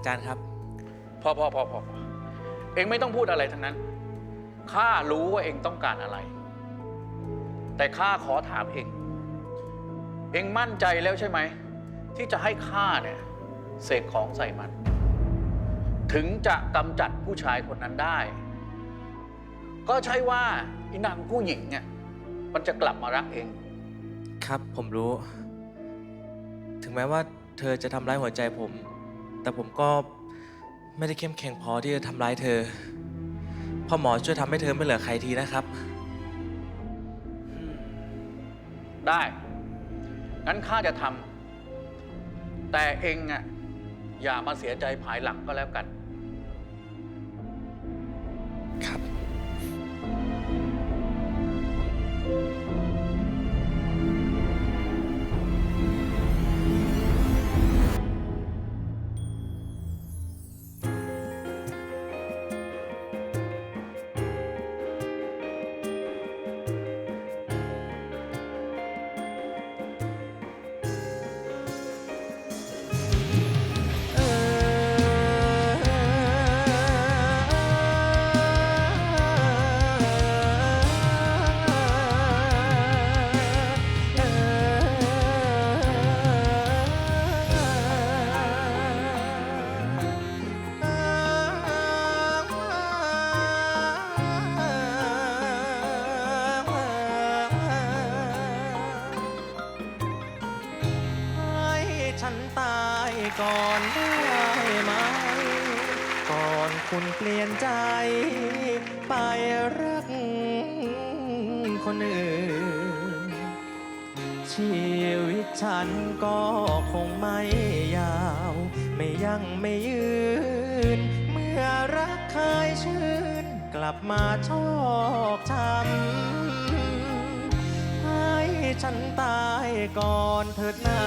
อาจารย์ครับ พอพอพอพอพอเองไม่ต้องพูดอะไรทั้งนั้น ข้ารู้ว่าเองต้องการอะไร แต่ข้าขอถามเอง เองมั่นใจแล้วใช่ไหม ที่จะให้ข้าเนี่ยเสกของใส่มัน ถึงจะกำจัดผู้ชายคนนั้นได้ ก็ใช่ว่าอีนางผู้หญิงเนี่ยมันจะกลับมารักเอง ครับผมรู้ ถึงแม้ว่าเธอจะทำร้ายหัวใจผม แต่ผมก็ไม่ได้เข้มแข็งพอที่จะทำร้ายเธอ พ่อหมอช่วยทำให้เธอไม่เหลือใครทีนะครับ ได้ งั้นข้าจะทำ แต่เองอะอย่ามาเสียใจภายหลังก็แล้วกัน ก่อนได้ไหม ก่อนคุณเปลี่ยนใจ ไปรักคนอื่น ชีวิตฉันก็คงไม่ยาว ไม่ยั่งไม่ยืน เมื่อรักเคยชื่น กลับมาชอกช้ำให้ฉันตายก่อนเถิดนา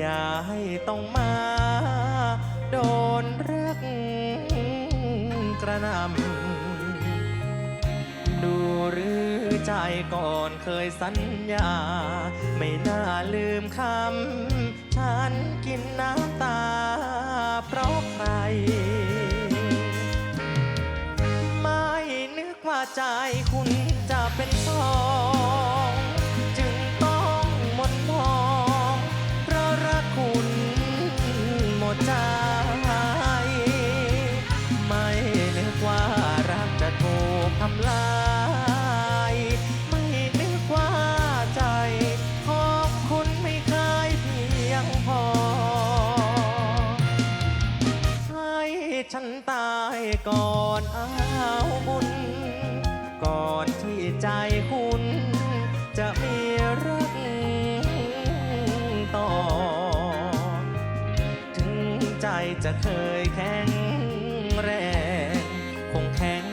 อย่าให้ต้องมา โดนรักกระนำดูหรือใจก่อนเคยสัญญา ไม่น่าลืมคำ ฉันกินน้ำตา เพราะใคร ไม่นึกว่าใจคุณ จะเคยแข็งแรง คงแข็ง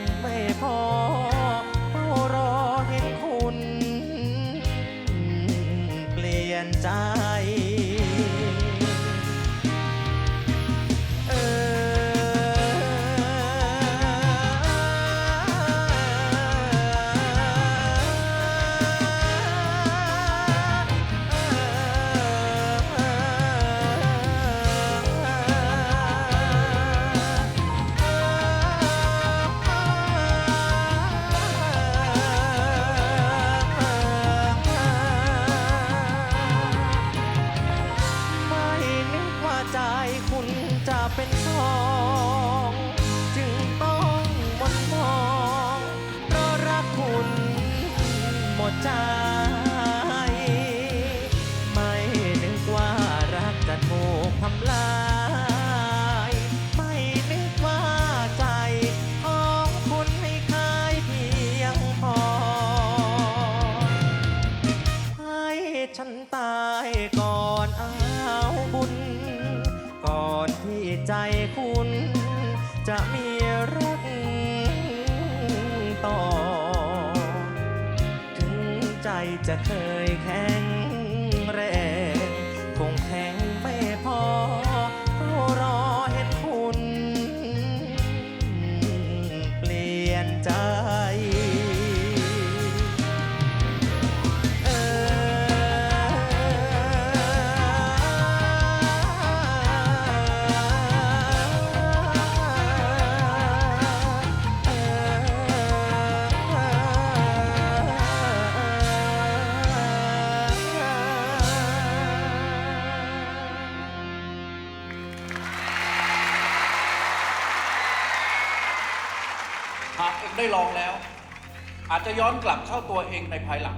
เป็นสอง จะมีรักต่อ ถึงใจจะเคยแข็ง ผมได้ลองแล้ว อาจจะย้อนกลับเข้าตัวเองในภายหลัง